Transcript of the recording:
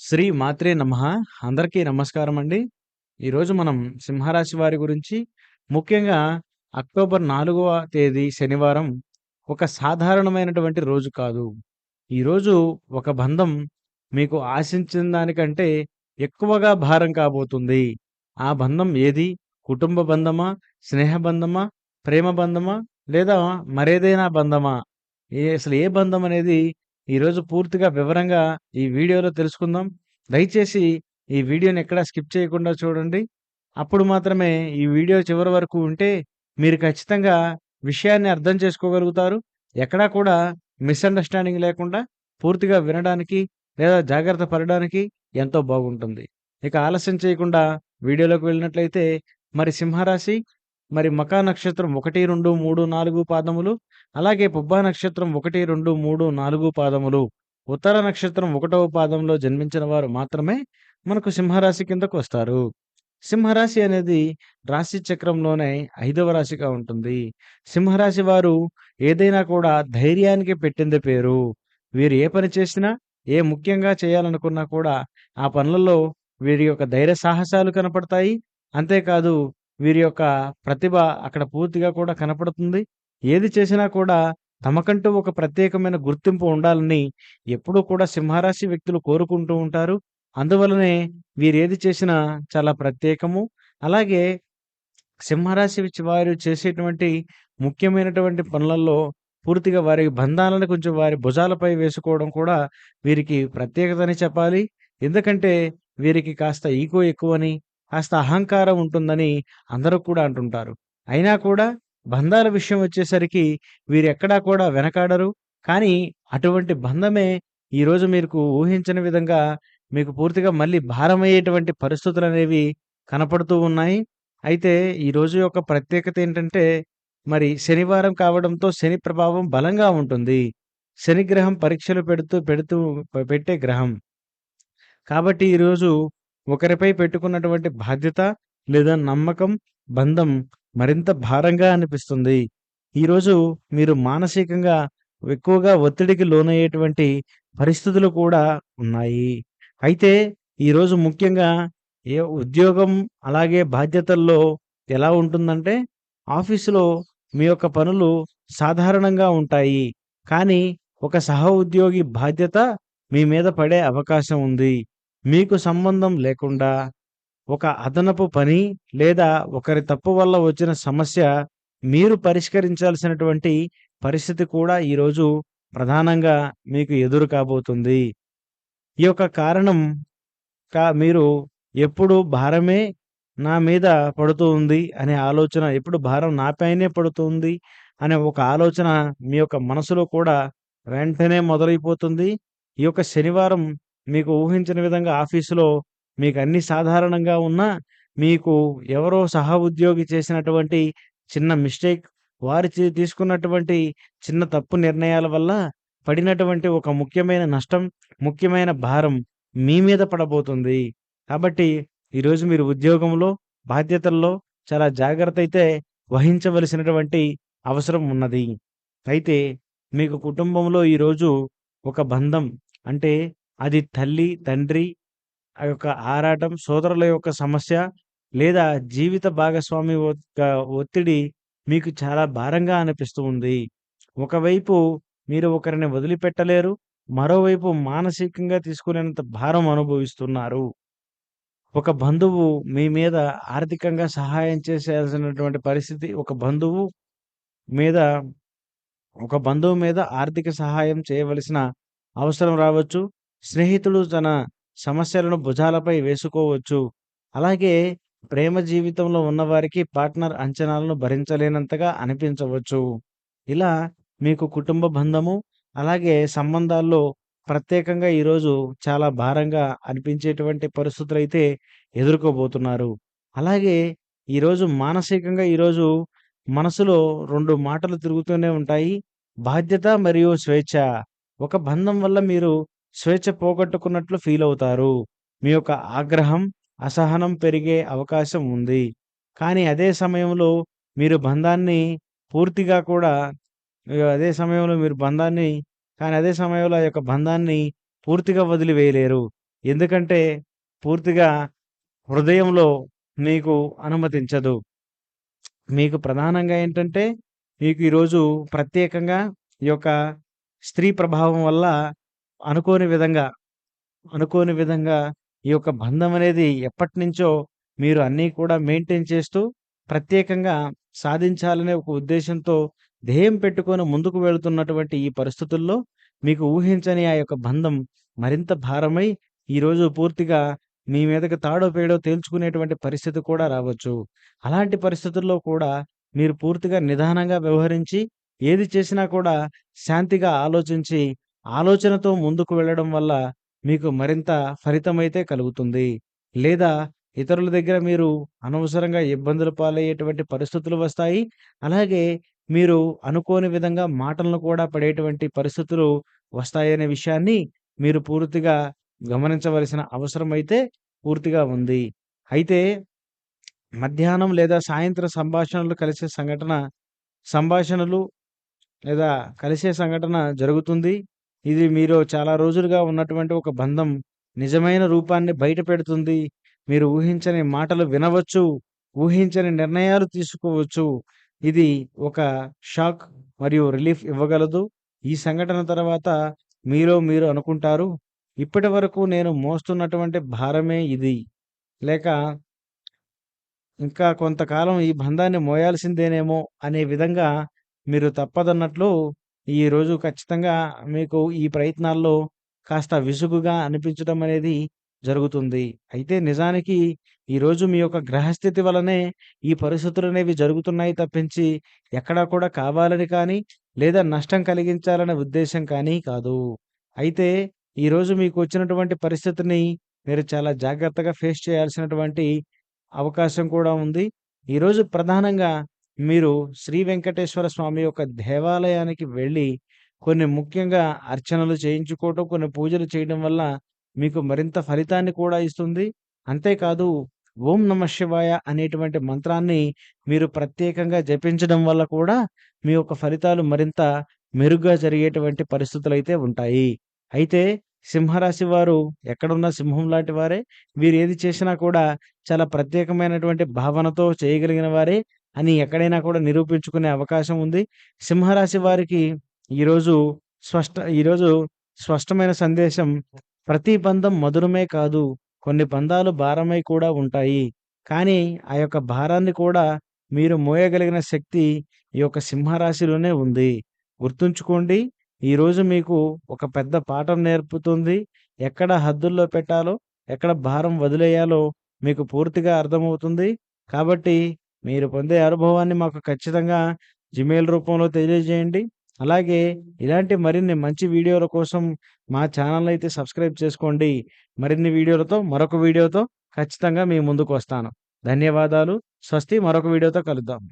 శ్రీ మాత్రే నమ అందరికీ నమస్కారం అండి. ఈరోజు మనం సింహరాశి వారి గురించి ముఖ్యంగా అక్టోబర్ నాలుగవ తేదీ శనివారం ఒక సాధారణమైనటువంటి రోజు కాదు. ఈరోజు ఒక బంధం మీకు ఆశించిన దానికంటే ఎక్కువగా భారం కాబోతుంది. ఆ బంధం ఏది? కుటుంబ బంధమా? స్నేహ బంధమా? ప్రేమ బంధమా? లేదా మరేదైనా బంధమా? ఏ అసలు ఏ బంధం అనేది ఈరోజు పూర్తిగా వివరంగా ఈ వీడియోలో తెలుసుకుందాం. దయచేసి ఈ వీడియోని ఎక్కడా స్కిప్ చేయకుండా చూడండి. అప్పుడు మాత్రమే ఈ వీడియో చివరి వరకు ఉంటే మీరు ఖచ్చితంగా విషయాన్ని అర్థం చేసుకోగలుగుతారు. ఎక్కడా కూడా మిస్‌అండర్‌స్టాండింగ్ లేకుండా పూర్తిగా వినడానికి లేదా జాగ్రత్త పడడానికి ఎంతో బాగుంటుంది. ఇక ఆలస్యం చేయకుండా వీడియోలోకి వెళ్ళినట్లయితే మరి సింహరాశి మరి మఖా నక్షత్రం 1, 2, 3, 4 పాదములు అలాగే పుబ్బా నక్షత్రం 1, 2, 3, 4 పాదములు ఉత్తర నక్షత్రం ఒకటవ పాదంలో జన్మించిన వారు మాత్రమే మనకు సింహరాశి కిందకు వస్తారు. సింహరాశి అనేది రాశి చక్రంలోనే ఐదవ రాశిగా ఉంటుంది. సింహరాశి వారు ఏదైనా కూడా ధైర్యానికి పెట్టింది పేరు. వీరు ఏ పని చేసినా, ఏ ముఖ్యంగా చేయాలనుకున్నా కూడా ఆ పనులలో వీరి యొక్క ధైర్య సాహసాలు కనపడతాయి. అంతేకాదు వీరి యొక్క ప్రతిభ అక్కడ పూర్తిగా కూడా కనపడుతుంది. ఏది చేసినా కూడా తమకంటూ ఒక ప్రత్యేకమైన గుర్తింపు ఉండాలని ఎప్పుడూ కూడా సింహరాశి వ్యక్తులు కోరుకుంటూ ఉంటారు. అందువలనే వీరేది చేసినా చాలా ప్రత్యేకము. అలాగే సింహరాశి వారు చేసేటువంటి ముఖ్యమైనటువంటి పనులలో పూర్తిగా వారి బంధాలను కొంచెం వారి భుజాలపై వేసుకోవడం కూడా వీరికి ప్రత్యేకతని చెప్పాలి. ఎందుకంటే వీరికి కాస్త ఈగో ఎక్కువని, కాస్త అహంకారం ఉంటుందని అందరూ కూడా అంటుంటారు. అయినా కూడా బంధాల విషయం వచ్చేసరికి వీరెక్కడా కూడా వెనకాడరు. కానీ అటువంటి బంధమే ఈరోజు మీకు ఊహించని విధంగా మీకు పూర్తిగా మళ్ళీ భారమయ్యేటువంటి పరిస్థితులనేవి కనపడుతూ ఉన్నాయి. అయితే ఈరోజు యొక్క ప్రత్యేకత ఏంటంటే మరి శనివారం కావడంతో శని ప్రభావం బలంగా ఉంటుంది. శని గ్రహం పరీక్షలు పెడుతూ పెడుతూ పెట్టే గ్రహం. కాబట్టి ఈరోజు ఒకరిపై పెట్టుకున్నటువంటి బాధ్యత లేదా నమ్మకం, బంధం మరింత భారంగా అనిపిస్తుంది. ఈరోజు మీరు మానసికంగా ఎక్కువగా ఒత్తిడికి లోనయ్యేటువంటి పరిస్థితులు కూడా ఉన్నాయి. అయితే ఈరోజు ముఖ్యంగా ఏ ఉద్యోగం అలాగే బాధ్యతల్లో ఎలా ఉంటుందంటే ఆఫీసులో మీ యొక్క పనులు సాధారణంగా ఉంటాయి. కానీ ఒక సహ ఉద్యోగి బాధ్యత మీ మీద పడే అవకాశం ఉంది. మీకు సంబంధం లేకుండా ఒక అదనపు పని లేదా ఒకరి తప్పు వల్ల వచ్చిన సమస్య మీరు పరిష్కరించాల్సినటువంటి పరిస్థితి కూడా ఈరోజు ప్రధానంగా మీకు ఎదురు కాబోతుంది. ఈ యొక్క కారణం కా మీరు ఎప్పుడు భారమే నా మీద పడుతూ ఉంది అనే ఆలోచన ఎప్పుడు భారం నాపైనే పడుతుంది అనే ఒక ఆలోచన మీ యొక్క మనసులో కూడా వెంటనే మొదలైపోతుంది. ఈ యొక్క శనివారం మీకు ఊహించిన విధంగా ఆఫీసులో మీకు అన్ని సాధారణంగా ఉన్నా మీకు ఎవరో సహ ఉద్యోగి చేసినటువంటి చిన్న మిస్టేక్ వారి తీసుకున్నటువంటి చిన్న తప్పు నిర్ణయాల వల్ల పడినటువంటి ఒక ముఖ్యమైన నష్టం, ముఖ్యమైన భారం మీ మీద పడబోతుంది. కాబట్టి ఈరోజు మీరు ఉద్యోగంలో, బాధ్యతల్లో చాలా జాగ్రత్త అయితే వహించవలసినటువంటి అవసరం ఉన్నది. అయితే మీకు కుటుంబంలో ఈరోజు ఒక బంధం అంటే అది తల్లి, తండ్రి ఆ యొక్క ఆరాటం, సోదరుల యొక్క సమస్య లేదా జీవిత భాగస్వామి ఒత్తిడి మీకు చాలా భారంగా అనిపిస్తూ ఉంది. ఒకవైపు మీరు ఒకరిని వదిలిపెట్టలేరు. మరోవైపు మానసికంగా తీసుకునేంత భారం అనుభవిస్తున్నారు. ఒక బంధువు మీ మీద ఆర్థికంగా సహాయం చేసేయాల్సినటువంటి పరిస్థితి ఒక బంధువు మీద ఒక బంధువు మీద ఆర్థిక సహాయం చేయవలసిన అవసరం రావచ్చు. స్నేహితుడు తన సమస్యలను భుజాలపై వేసుకోవచ్చు. అలాగే ప్రేమ జీవితంలో ఉన్నవారికి పార్ట్నర్ అంచనాలను భరించలేనంతగా అనిపించవచ్చు. ఇలా మీకు కుటుంబ బంధము, అలాగే సంబంధాల్లో ప్రత్యేకంగా ఈరోజు చాలా భారంగా అనిపించేటువంటి పరిస్థితులైతే ఎదుర్కోబోతున్నారు. అలాగే ఈరోజు మానసికంగా ఈరోజు మనసులో రెండు మాటలు తిరుగుతూనే ఉంటాయి. బాధ్యత మరియు స్వేచ్ఛ. ఒక బంధం వల్ల మీరు స్వేచ్ఛ పోగొట్టుకున్నట్లు ఫీల్ అవుతారు మీ యొక్క ఆగ్రహం, అసహనం పెరిగే అవకాశం ఉంది. కానీ అదే సమయంలో మీరు బంధాన్ని పూర్తిగా కూడా అదే సమయంలో మీరు బంధాన్ని కానీ అదే సమయంలో ఆ యొక్క బంధాన్ని పూర్తిగా వదిలివేయలేరు. ఎందుకంటే పూర్తిగా హృదయంలో మీకు అనుమతించదు. మీకు ప్రధానంగా ఏంటంటే మీకు ఈరోజు ప్రత్యేకంగా ఈ యొక్క స్త్రీ ప్రభావం వల్ల అనుకోని విధంగా, అనుకోని విధంగా ఈ యొక్క బంధం అనేది ఎప్పటినుంచో మీరు అన్నీ కూడా మెయింటైన్ చేస్తూ ప్రత్యేకంగా సాధించాలనే ఒక ఉద్దేశంతో ధ్యేయం పెట్టుకొని ముందుకు వెళుతున్నటువంటి ఈ పరిస్థితుల్లో మీకు ఊహించని ఆ యొక్క బంధం మరింత భారమై ఈరోజు పూర్తిగా మీ మీదకి తాడో పేడో తేల్చుకునేటువంటి పరిస్థితి కూడా రావచ్చు. అలాంటి పరిస్థితుల్లో కూడా మీరు పూర్తిగా నిదానంగా వ్యవహరించి ఏది చేసినా కూడా శాంతిగా ఆలోచించి, ఆలోచనతో ముందుకు వెళ్ళడం వల్ల మీకు మరింత ఫలితమైతే కలుగుతుంది. లేదా ఇతరుల దగ్గర మీరు అనవసరంగా ఇబ్బందులు పాలయ్యేటువంటి పరిస్థితులు వస్తాయి. అలాగే మీరు అనుకోని విధంగా మాటలను కూడా పడేటువంటి పరిస్థితులు వస్తాయనే విషయాన్ని మీరు పూర్తిగా గమనించవలసిన అవసరం అయితే పూర్తిగా ఉంది. అయితే మధ్యాహ్నం లేదా సాయంత్రం సంభాషణలు కలిసే సంఘటన సంభాషణలు లేదా కలిసే సంఘటన జరుగుతుంది. ఇది మీరు చాలా రోజులుగా ఉన్నటువంటి ఒక బంధం నిజమైన రూపాన్ని బయటపెడుతుంది. మీరు ఊహించని మాటలు వినవచ్చు. ఊహించని నిర్ణయాలు తీసుకోవచ్చు. ఇది ఒక షాక్ మరియు రిలీఫ్ ఇవ్వగలదు. ఈ సంఘటన తర్వాత మీలో మీరు అనుకుంటారు. ఇప్పటివరకు నేను మోస్తున్నటువంటి భారమే ఇది. లేక ఇంకా కొంతకాలం ఈ బంధాన్ని మోయాల్సిందేనేమో అనే విధంగా మీరు తప్పదన్నట్లు ఈరోజు ఖచ్చితంగా మీకు ఈ ప్రయత్నాల్లో కాస్త విసుగుగా అనిపించడం అనేది జరుగుతుంది. అయితే నిజానికి ఈరోజు మీ యొక్క గ్రహస్థితి వలనే ఈ పరిస్థితులు అనేవి జరుగుతున్నాయి తప్పించి ఎక్కడా కూడా కావాలని కానీ, లేదా నష్టం కలిగించాలనే ఉద్దేశం కానీ కాదు. అయితే ఈరోజు మీకు వచ్చినటువంటి పరిస్థితిని మీరు చాలా జాగ్రత్తగా ఫేస్ చేయాల్సినటువంటి అవకాశం కూడా ఉంది. ఈరోజు ప్రధానంగా మీరు శ్రీ వెంకటేశ్వర స్వామి యొక్క దేవాలయానికి వెళ్ళి కొన్ని ముఖ్యంగా అర్చనలు చేయించుకోవటం, కొన్ని పూజలు చేయడం వల్ల మీకు మరింత ఫలితాన్ని కూడా ఇస్తుంది. అంతేకాదు ఓం నమ శివాయ అనేటువంటి మంత్రాన్ని మీరు ప్రత్యేకంగా జపించడం వల్ల కూడా మీ యొక్క ఫలితాలు మరింత మెరుగ్గా జరిగేటువంటి పరిస్థితులు అయితే ఉంటాయి. అయితే సింహరాశి వారు ఎక్కడున్న సింహం లాంటి వారే. వీరు ఏది చేసినా కూడా చాలా ప్రత్యేకమైనటువంటి భావనతో చేయగలిగిన వారే అని ఎక్కడైనా కూడా నిరూపించుకునే అవకాశం ఉంది. సింహరాశి వారికి ఈరోజు స్పష్ట ఈరోజు స్పష్టమైన సందేశం ప్రతి బంధం మధురమే కాదు. కొన్ని బంధాలు భారమై కూడా ఉంటాయి. కానీ ఆ యొక్క భారాన్ని కూడా మీరు మోయగలిగిన శక్తి ఈ యొక్క సింహరాశిలోనే ఉంది. గుర్తుంచుకోండి. ఈరోజు మీకు ఒక పెద్ద పాఠం నేర్పుతుంది. ఎక్కడ హద్దుల్లో పెట్టాలో, ఎక్కడ భారం వదిలేయాలో మీకు పూర్తిగా అర్థమవుతుంది. కాబట్టి మీరు పొందే అనుభవాన్ని మాకు ఖచ్చితంగా జిమెయిల్ రూపంలో తెలియజేయండి. అలాగే ఇలాంటి మరిన్ని మంచి వీడియోల కోసం మా ఛానల్ అయితే సబ్స్క్రైబ్ చేసుకోండి. మరిన్ని వీడియోలతో మరొక వీడియోతో ఖచ్చితంగా మీ ముందుకు వస్తాను. ధన్యవాదాలు. స్వస్తి. మరొక వీడియోతో కలుద్దాం.